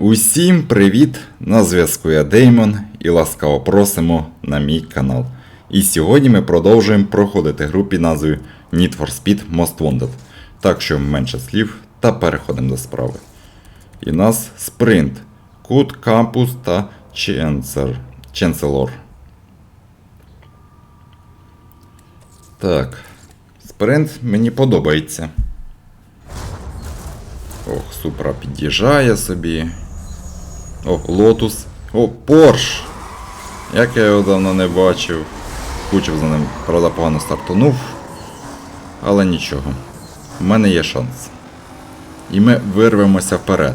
Усім привіт! На зв'язку я Деймон і ласкаво просимо на мій канал. І сьогодні ми продовжуємо проходити гру під назвою Need for Speed Most Wanted. Так що менше слів та переходимо до справи. І нас спринт, Кут, Кампус та Ченсер. Ченселор. Так. Спринт мені подобається. Ох, Супра під'їжджає собі. О, Лотус. О, Порш! Як я його давно не бачив. Кучив за ним, правда, погано стартанув. Але нічого. У мене є шанс. І ми вирвемося вперед.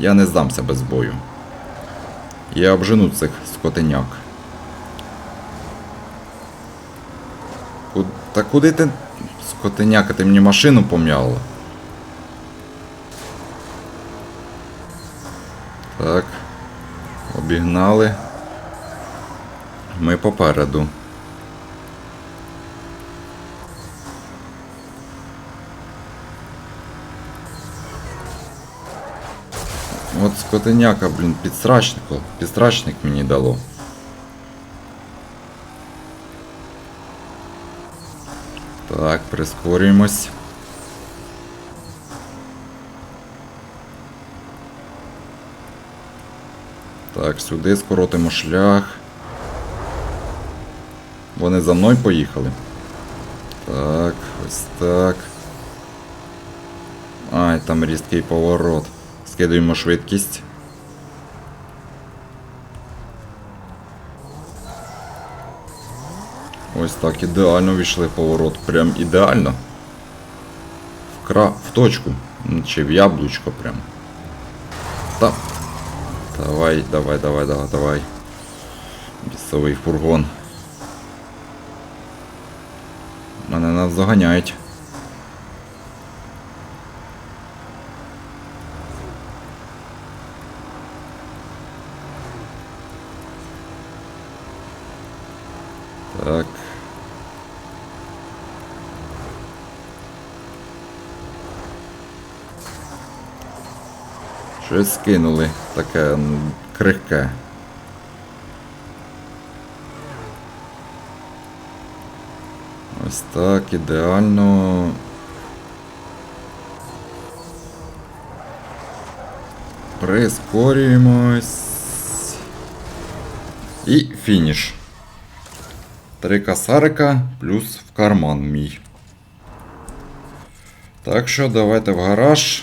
Я не здамся без бою. Я обжену цих скотиняк. Ку- Та куди ти, скотиняка, ти мені машину пом'яла? Так. Обігнали. Ми попереду. От скотиняка, блін, підстрачник, підстрачник мені дало. Так, прискорюємось. Так, сюди скоротимо шлях. Вони за мною поїхали. Так, ось так. Ай, там різкий поворот. Скидуємо швидкість. Ось так ідеально війшли в поворот. Прям ідеально. В, кра... в точку. Чи в яблучко прям. Та. Давай, давай, давай, давай, давай. Бісовий фургон. Мене навзаганяють. Так. Щось скинули таке крихке. Ось так, ідеально. Прискорюємось. І фініш. Три касарика плюс в карман мій. Так що давайте в гараж.